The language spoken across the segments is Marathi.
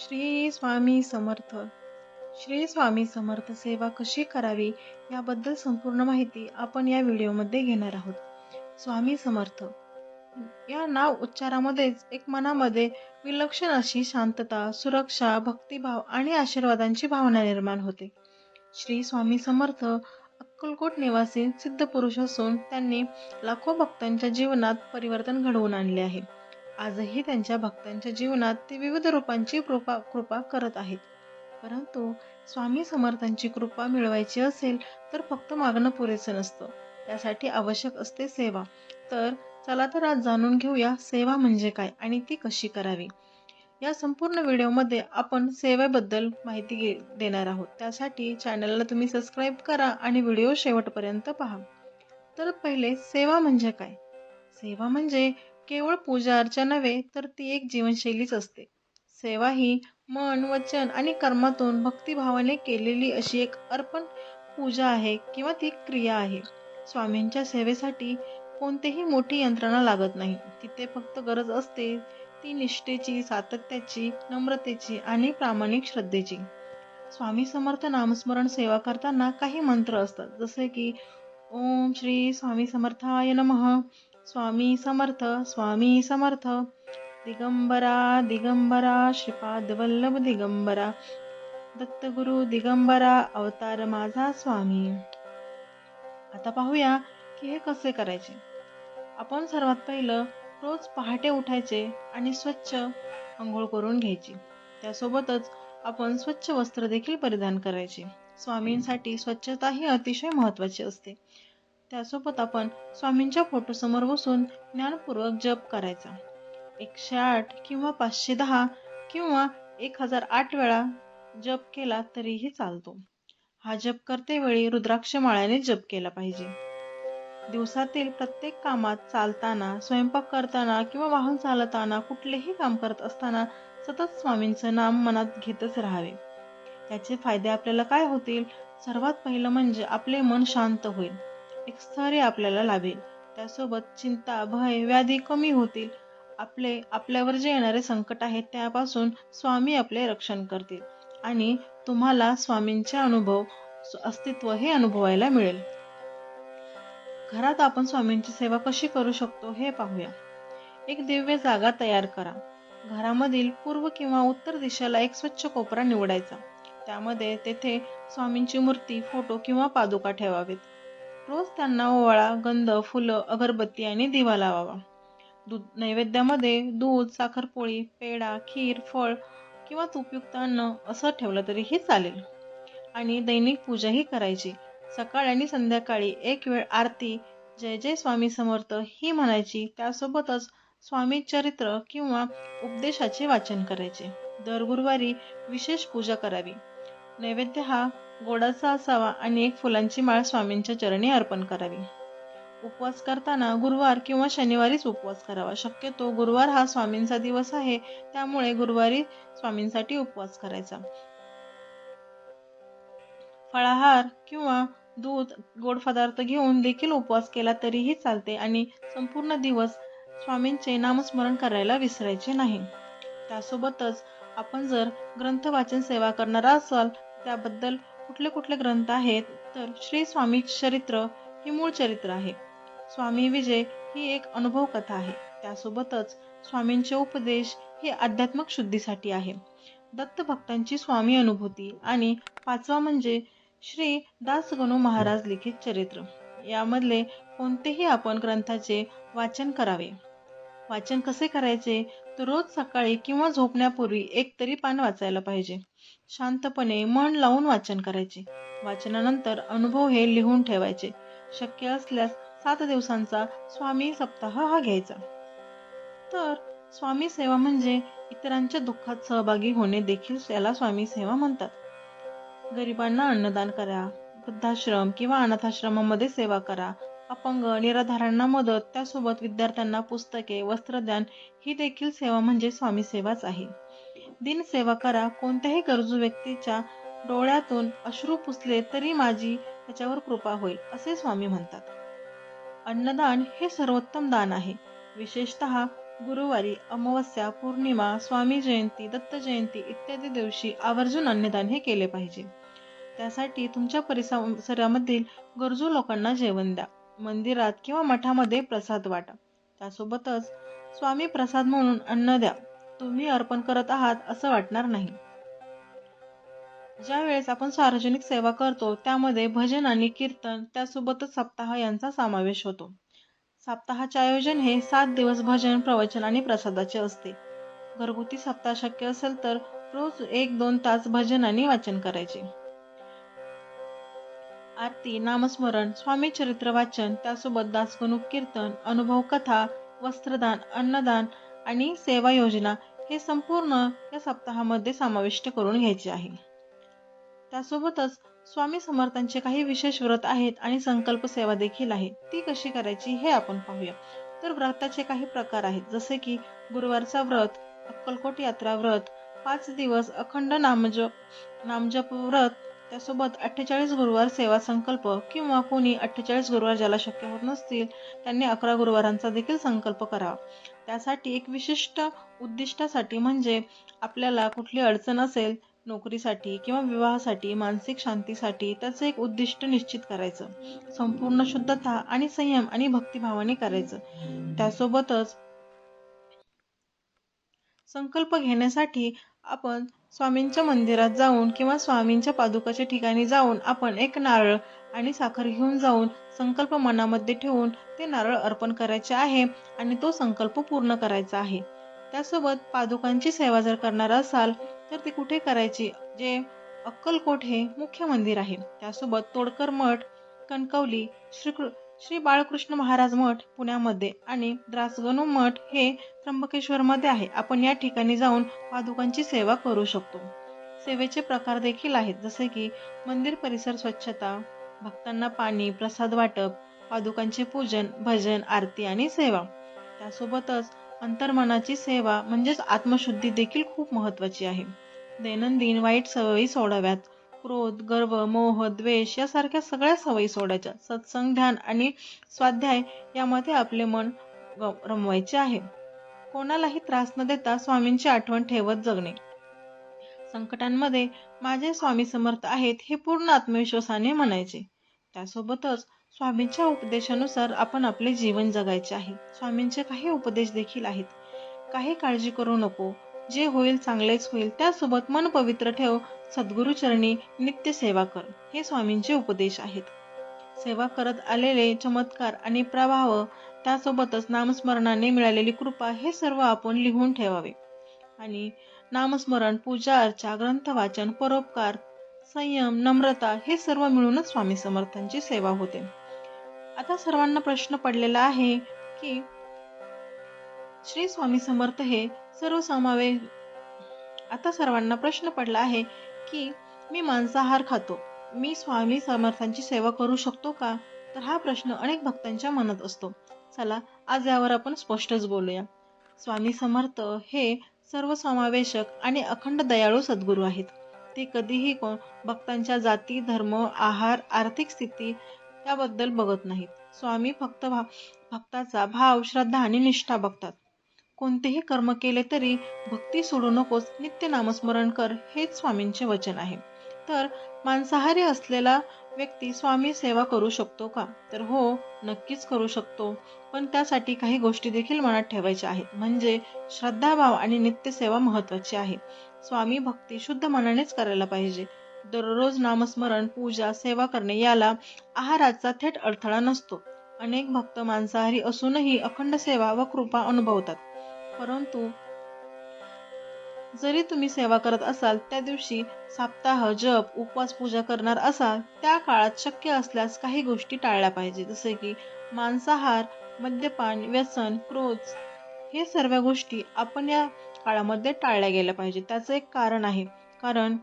श्री स्वामी समर्थ. श्री स्वामी समर्थ सेवा कशी करावी याबद्दल संपूर्ण माहिती आपण या व्हिडिओमध्ये घेणार आहोत. स्वामी समर्थ. या नाव उच्चारामध्येच एक मनामध्ये विलक्षण अशी शांतता सुरक्षा भक्तिभाव आणि आशीर्वादांची भावना निर्माण होते. श्री स्वामी समर्थ अक्कलकोट निवासी सिद्ध पुरुष असून त्यांनी लाखो भक्तांच्या जीवनात परिवर्तन घडवून आणले आहे. आजही त्यांच्या भक्तांच्या जीवनात ते विविध रूपांची कृपा कृपा करत आहेत. परंतु स्वामी समर्थांची कृपा मिळवायची असेल तर फक्त मागणं पुरेसं नसतं. त्यासाठी आवश्यक असते सेवा. तर चला तर आज जाणून घेऊया सेवा म्हणजे काय आणि ती कशी करावी. या संपूर्ण व्हिडिओमध्ये आपण सेवेबद्दल माहिती देणार आहोत. त्यासाठी चॅनलला तुम्ही सबस्क्राईब करा आणि व्हिडिओ शेवटपर्यंत पहा. तर पहिले सेवा म्हणजे काय? सेवा म्हणजे केवळ पूजा अर्चा नव्हे तर ती एक जीवनशैलीच असते. सेवा ही मन वचन आणि कर्मातून भक्तिभावाने केलेली अशी एक अर्पण पूजा आहे किंवा ती क्रिया आहे. स्वामींच्या सेवेसाठी कोणतीही मोठी यंत्रणा लागत नाही. तिथे फक्त गरज असते ती निष्ठेची सातत्याची नम्रतेची आणि प्रामाणिक श्रद्धेची. स्वामी समर्थ नामस्मरण सेवा करताना काही मंत्र असतात जसे की ओम श्री स्वामी समर्थाय नमः. स्वामी समर्थ स्वामी समर्थ. दिगंबरा दिगंबरा श्रीपाद वल्लभ दिगंबरा. दत्तगुरु दिगंबरा अवतार माझा स्वामी. आता पाहूया की हे कसे करायचे? आपण सर्वात पहिलं रोज पहाटे उठायचे आणि स्वच्छ अंघोळ करून घ्यायची. त्यासोबतच आपण स्वच्छ वस्त्र देखील परिधान करायचे. स्वामींसाठी स्वच्छता ही अतिशय महत्वाची असते. त्यासोबत आपण स्वामींच्या फोटोसमोर बसून ज्ञानपूर्वक जप करायचा. एकशे आठ किंवा पाचशे दहा किंवा एक हजार आठ वेळा जप केला तरीही चालतो. हा जप करते वेळी रुद्राक्ष माळ्याने जप केला पाहिजे. दिवसातील प्रत्येक कामात चालताना स्वयंपाक करताना किंवा वाहन चालताना कुठलेही काम करत असताना सतत स्वामींचं नाम मनात घेतच राहावे. त्याचे फायदे आपल्याला काय होतील? सर्वात पहिलं म्हणजे आपले मन शांत होईल. एक स्थैर्य आपल्याला लाभेल. त्यासोबत चिंता भय व्याधी कमी होतील. आपले आपल्यावर जे येणारे संकट आहेत त्यापासून स्वामी आपले रक्षण करतील. आणि तुम्हाला स्वामींचे अनुभव अस्तित्व हे अनुभवायला मिळेल. घरात आपण स्वामींची सेवा कशी करू शकतो हे पाहूया. एक दिव्य जागा तयार करा. घरामधील पूर्व किंवा उत्तर दिशेला एक स्वच्छ कोपरा निवडायचा. त्यामध्ये तेथे स्वामींची मूर्ती फोटो किंवा पादुका ठेवावेत. रोज त्यांना ओवाळा गंध फुलं अगरबत्ती आणि दिवा लावावा. दूध नैवेद्यामध्ये दूध साखरपोळी पेढा खीर फळ किंवा उपयुक्त अन्न असं ठेवलं तरीही चालेल. आणि दैनिक पूजाही करायची. सकाळ आणि संध्याकाळी एक वेळ आरती जय जय स्वामी समर्थ ही म्हणायची. त्यासोबतच स्वामी चरित्र किंवा उपदेशाचे वाचन करायचे. दर गुरुवारी विशेष पूजा करावी. नैवेद्य हा गोडाचा असावा आणि एक फुलांची माळ स्वामींच्या चरणी अर्पण करावी. उपवास करताना गुरुवार किंवा शनिवारीच उपवास करावा. शक्यतो गुरुवार हा स्वामींचा दिवस आहे त्यामुळे गुरुवारी स्वामींसाठी उपवास करायचा. फळाहार किंवा दूध गोड पदार्थ घेऊन देखील उपवास केला तरीही चालते आणि संपूर्ण दिवस स्वामींचे नामस्मरण करायला विसरायचे नाही. त्यासोबतच आपण जर ग्रंथ वाचन सेवा करणारा असाल त्याबद्दल कुठले कुठले ग्रंथ आहेत तर श्री स्वामी चरित्र हे मूळ चरित्र आहे. स्वामी विजय ही एक अनुभव कथा आहे. त्यासोबतच स्वामींचे उपदेश हे आध्यात्मिक शुद्धीसाठी आहे. दत्त भक्तांची स्वामी अनुभूती आणि पाचवा म्हणजे श्री दासगणू महाराज लिखित चरित्र. यामधले कोणतेही आपण ग्रंथाचे वाचन करावे. वाचन कसे करायचे? तर रोज सकाळी किंवा झोपण्यापूर्वी एक तरी पान वाचायला पाहिजे. शांतपणे मन लावून वाचन करायचे. वाचनानंतर अनुभव हे लिहून ठेवायचे. शक्य असल्यास सात दिवसांचा स्वामी सप्ताह हा घ्यायचा. तर स्वामी सेवा म्हणजे इतरांच्या दुःखात सहभागी होणे देखील याला स्वामी सेवा म्हणतात. गरिबांना अन्नदान करा वृद्धाश्रम किंवा अनाथाश्रमामध्ये सेवा करा अपंग निराधारांना मदत त्यासोबत विद्यार्थ्यांना पुस्तके वस्त्रदान ही देखील सेवा म्हणजे स्वामी सेवाच आहे. दिनसेवा करा कोणत्याही गरजू व्यक्तीच्या डोळ्यातून अश्रू पुसले तरी माझी त्याच्यावर कृपा होईल असे स्वामी म्हणतात. अन्नदान हे सर्वोत्तम दान आहे. विशेषत गुरुवारी अमावस्या पौर्णिमा स्वामी जयंती दत्त जयंती इत्यादी दिवशी आवर्जून अन्नदान हे केले पाहिजे. त्यासाठी तुमच्या परिसरामधील गरजू लोकांना जेवण द्या. मंदिरात किंवा मठामध्ये प्रसाद वाटा. त्यासोबतच स्वामी प्रसाद म्हणून अन्न द्या. तुम्ही अर्पण करत आहात असं वाटणार नाही. ज्या वेळेस आपण सार्वजनिक सेवा करतो त्यामध्ये भजन आणि कीर्तन त्यासोबतच सप्ताह यांचा समावेश होतो. सप्ताहाचे आयोजन हे सात दिवस भजन प्रवचन आणि प्रसादाचे असते. घरगुती सप्ताह शक्य असेल तर रोज एक दोन तास भजन आणि वाचन करायचे. आरती नामस्मरण स्वामी चरित्र वाचन त्यासोबत दासगणूक कीर्तन अनुभव कथा वस्त्रदान अन्नदान आणि सेवा योजना हे संपूर्ण या सप्ताहामध्ये समाविष्ट करून घ्यायचे आहे. त्यासोबतच स्वामी समर्थांचे काही विशेष व्रत आहेत आणि संकल्प सेवा देखील आहे. ती कशी करायची हे आपण पाहूया. तर व्रताचे काही प्रकार आहेत. जसे की गुरुवारचा व्रत अक्कलकोट यात्रा व्रत पाच दिवस अखंड नामजप नामजप व्रत त्यासोबत अठ्ठेचाळीस गुरुवार सेवा संकल्प किंवा कोणी अठ्ठेचाळीस गुरुवार ज्याला शक्य होत नसतील त्यांनी अकरा गुरुवारांचा देखील संकल्प करावा त्यासाठी एक विशिष्ट उद्दिष्टासाठी म्हणजे आपल्याला कुठली अडचण असेल नोकरीसाठी किंवा विवाहासाठी मानसिक शांतीसाठी त्याचं एक उद्दिष्ट निश्चित करायचं. संपूर्ण शुद्धता आणि संयम आणि भक्तिभावाने करायचं. त्यासोबतच संकल्प घेण्यासाठी आपण स्वामींच्या मंदिरात जाऊन किंवा स्वामींच्या पादुकाच्या ठिकाणी जाऊन आपण एक नारळ आणि साखर घेऊन जाऊन संकल्प मनामध्ये ठेवून ते नारळ अर्पण करायचे आहे आणि तो संकल्प पूर्ण करायचा आहे. त्यासोबत पादुकांची सेवा जर करणार असाल तर ती कुठे करायची? जे अक्कलकोट हे मुख्य मंदिर आहे. त्यासोबत तोडकर मठ कणकवली श्री श्री बाळकृष्ण महाराज मठ पुण्यामध्ये आणि द्रासगणू मठ हे त्र्यंबकेश्वरमध्ये आहे. आपण या ठिकाणी जाऊन पादुकांची सेवा करू शकतो. सेवेचे प्रकार देखील आहेत. जसे की मंदिर परिसर स्वच्छता भक्तांना पाणी प्रसाद वाटप पादुकांचे पूजन भजन आरती आणि सेवा. त्यासोबतच अंतर्मनाची सेवा म्हणजेच आत्मशुद्धी देखील खूप महत्वाची आहे. दैनंदिन वाईट सवयी सोडाव्यात. क्रोध गर्व मोह द्वेष यासारख्या सगळ्या सवयी सोडायच्या. सत्संग ध्यान आणि स्वाध्याय यामध्ये आपले मन रमवायचे आहे. कोणालाही त्रास न देता स्वामींची आठवण ठेवत जगणे. संकटांमध्ये माझे स्वामी समर्थ आहेत हे पूर्ण आत्मविश्वासाने म्हणायचे. त्यासोबतच स्वामींच्या उपदेशानुसार आपण आपले जीवन जगायचे आहे. स्वामींचे काही उपदेश देखील आहेत. काही काळजी करू नको. जे होईल चांगलेच होईल त्यासोबत मन पवित्र ठेव सद्गुरु चरणी नित्य सेवा कर. हे स्वामींचे उपदेश आहेत. सेवा करत आलेले चमत्कार आणि प्रभाव त्यासोबतच नामस्मरणाने मिळालेली कृपा हे सर्व आपण लिहून ठेवावे. आणि नामस्मरण पूजा अर्चा ग्रंथ वाचन परोपकार संयम नम्रता हे सर्व मिळूनच स्वामी समर्थांची सेवा होते. आता सर्वांना प्रश्न पडलेला आहे की श्री स्वामी समर्थ हे सर्वसमावेश आता सर्वांना प्रश्न पडला आहे की मी मांसाहार खातो. मी स्वामी समर्थांची सेवा करू शकतो का? तर हा प्रश्न अनेक भक्तांच्या मनात असतो. चला आज यावर आपण स्पष्टच बोलूया. स्वामी समर्थ हे सर्वसमावेशक आणि अखंड दयाळू सद्गुरू आहेत. ते कधीही भक्तांच्या जाती धर्म आहार आर्थिक स्थिती याबद्दल बघत नाहीत. स्वामी फक्त भक्ताचा भाव श्रद्धा आणि निष्ठा बघतात. कोणतेही कर्म केले तरी भक्ती सोडू नकोस नित्य नामस्मरण कर हेच स्वामींचे वचन आहे. तर मांसाहारी असलेला व्यक्ती स्वामी सेवा करू शकतो का? तर हो नक्कीच करू शकतो. पण त्यासाठी काही गोष्टी देखील मनात ठेवायच्या आहेत. म्हणजे श्रद्धाभाव आणि नित्य सेवा महत्वाची आहे. स्वामी भक्ती शुद्ध मनानेच करायला पाहिजे. दररोज नामस्मरण पूजा सेवा करणे याला आहाराचा थेट अडथळा नसतो. अनेक भक्त मांसाहारी असूनही अखंड सेवा व कृपा अनुभवतात. परंतु जरी तुम्ही सेवा करत असाल त्या दिवशी सप्ताह जप उपवास पूजा करणार असाल त्या काळात शक्य असल्यास काही गोष्टी टाळल्या पाहिजे. जसे की मांसाहार मद्यपान व्यसन क्रोध हे सर्व गोष्टी आपण या काळामध्ये टाळल्या गेल्या पाहिजे त्याचं एक कारण आहे. कारण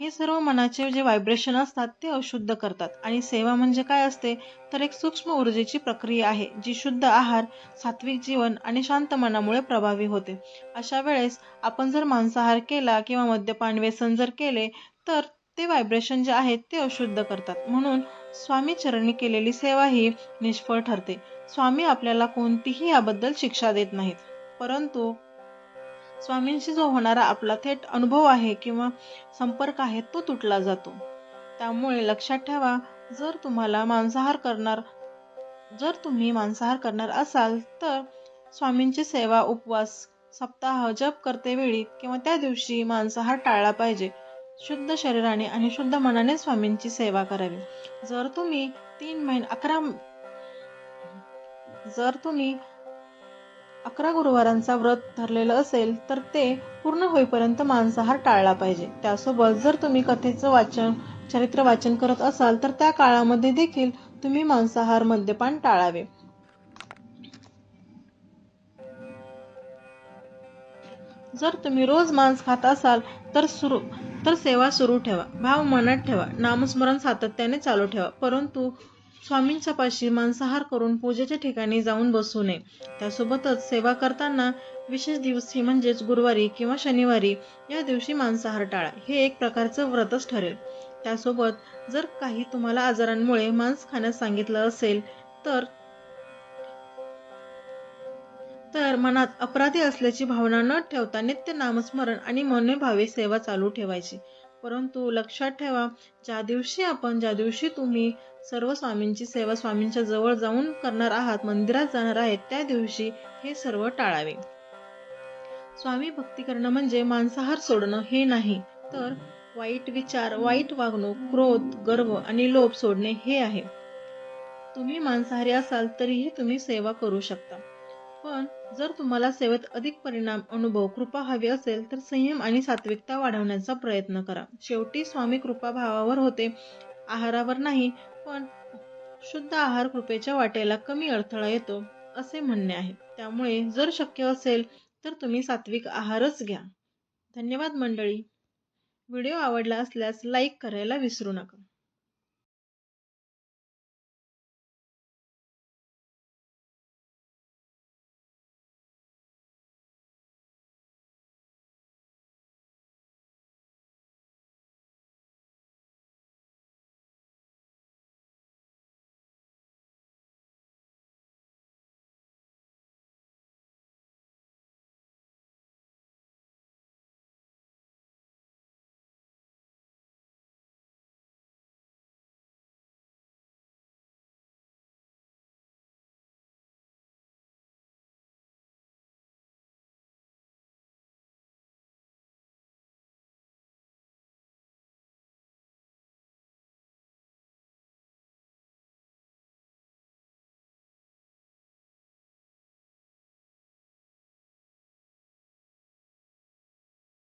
हे सर्व मनाचे जे व्हायब्रेशन असतात ते अशुद्ध करतात. आणि सेवा म्हणजे काय असते? तर एक सूक्ष्म ऊर्जेची प्रक्रिया आहे जी शुद्ध आहार सात्विक जीवन आणि शांत मनामुळे प्रभावी होते. अशा वेळेस आपण जर मांसाहार केला किंवा मद्यपान व्यसन जर केले तर ते व्हायब्रेशन जे आहेत ते अशुद्ध करतात. म्हणून स्वामी चरणी केलेली सेवा ही निष्फळ ठरते. स्वामी आपल्याला कोणतीही याबद्दल शिक्षा देत नाहीत. परंतु स्वामींशी जो होणारा आपला थेट अनुभव आहे किंवा संपर्क आहे तो तुटला जातो. त्यामुळे लक्षात ठेवा जर तुम्हाला मांसाहार करणार जर तुम्ही मांसाहार करणार असाल तर स्वामींची सेवा उपवास सप्ताह जप करते वेळी किंवा त्या दिवशी मांसाहार टाळला पाहिजे. शुद्ध शरीराने आणि शुद्ध मनाने स्वामींची सेवा करावी. जर तुम्ही तीन महिने अकरा जर तुम्ही अकरा गुरुवारांचा व्रत धरलेलं असेल तर ते पूर्ण होईपर्यंत मांसाहार टाळला पाहिजे. त्यासोबत जर तुम्ही कथेचं वाचन चरित्र वाचन करत असाल तर त्या काळामध्ये देखील तुम्ही मांसाहार मद्यपान टाळावे. जर तुम्ही रोज मांस खात असाल तर सुरू तर सेवा सुरू ठेवा. भाव मनात ठेवा. नामस्मरण सातत्याने चालू ठेवा. परंतु स्वामींच्या पाशी मांसाहार करून पूजेच्या ठिकाणी जाऊन बसू नये. त्यासोबतच सेवा करताना विशेष दिवशी म्हणजेच गुरुवारी किंवा शनिवारी या दिवशी मांसाहार टाळा. हे एक प्रकारचं व्रतच ठरेल. त्यासोबत जर काही तुम्हाला आजारांमुळे मांस खाण्यास सांगितलं असेल तर तर मनात अपराधी असल्याची भावना न ठेवता नित्य नामस्मरण आणि मनोभावे सेवा चालू ठेवायची. परंतु लक्षात ठेवा ज्या दिवशी आपण ज्या दिवशी तुम्ही सर्व स्वामींची सेवा स्वामींच्या जवळ जाऊन करणार आहात मंदिरात जाणार आहेत त्या दिवशी हे सर्व टाळावे. स्वामी भक्ती करणं म्हणजे मांसाहार सोडणं हे नाही तर वाईट विचार वाईट वागणूक क्रोध गर्व आणि लोभ सोडणे हे आहे. तुम्ही मांसाहारी असाल तरीही तुम्ही सेवा करू शकता. पण जर तुम्हाला सेवेत अधिक परिणाम अनुभव कृपा हवी असेल तर संयम आणि सात्विकता वाढवण्याचा प्रयत्न करा. शेवटी स्वामी कृपा भावावर होते. आहारावर नाही पण शुद्ध आहार कृपेच्या वाटेला कमी अडथळा येतो असे म्हणणे आहे. त्यामुळे जर शक्य असेल तर तुम्ही सात्विक आहारच घ्या. धन्यवाद मंडळी. व्हिडिओ आवडला असल्यास लाईक करायला विसरू नका.